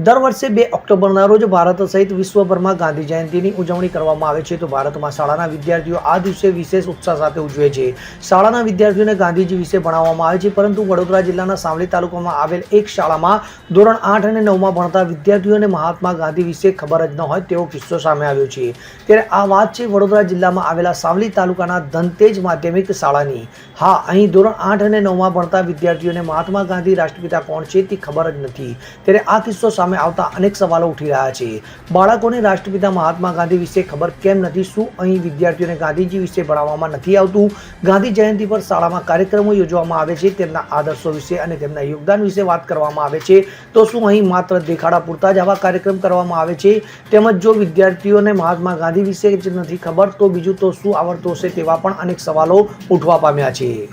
દર વર્ષે બે ઓક્ટોબરના રોજ ભારત સહિત વિશ્વભરમાં ગાંધી જયંતિની ઉજવણી કરવામાં આવે છે. તો ભારતમાં શાળાના વિદ્યાર્થીઓ આ દિવસે વિશેષ ઉત્સાહ સાથે ઉજવે છે. શાળાના વિદ્યાર્થીઓને ગાંધીજી વિશે ભણાવવામાં આવે છે, પરંતુ વડોદરા જિલ્લાના સાવલી તાલુકામાં આવેલ એક શાળામાં ધોરણ આઠ અને નવમાં ભણતા વિદ્યાર્થીઓને મહાત્મા ગાંધી વિશે ખબર જ ન હોય તેવો કિસ્સો સામે આવ્યો છે. ત્યારે આ વાત છે વડોદરા જિલ્લામાં આવેલા સાવલી તાલુકાના ધનતેજ માધ્યમિક શાળાની. હા, અહીં ધોરણ આઠ અને નવમાં ભણતા વિદ્યાર્થીઓને મહાત્મા ગાંધી રાષ્ટ્રપિતા કોણ છે તે ખબર જ નથી. ત્યારે આ કિસ્સો સામે આવતા અનેક સવાલો ઉઠી રહ્યા છે. બાળકોને રાષ્ટ્રપિતા મહાત્મા ગાંધી વિશે ખબર કેમ નથી? શું અહીં વિદ્યાર્થીઓને ગાંધીજી વિશે ભણાવવામાં નથી આવતું? ગાંધી જયંતિ પર શાળામાં કાર્યક્રમો યોજવામાં આવે છે, તેમના આદર્શો વિશે અને તેમના યોગદાન વિશે વાત કરવામાં આવે છે. તો શું અહીં માત્ર દેખાડા પૂરતા જ આવા કાર્યક્રમ કરવામાં આવે છે? તેમજ જો વિદ્યાર્થીઓને મહાત્મા ગાંધી વિશે જ નથી ખબર, તો બીજું તો શું આવડતું હશે તેવા પણ અનેક સવાલો ઉઠવા પામ્યા છે.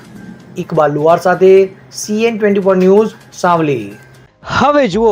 ઇકબાલ લુવાર સાથે CN twenty four news, Savli. હવે જુઓ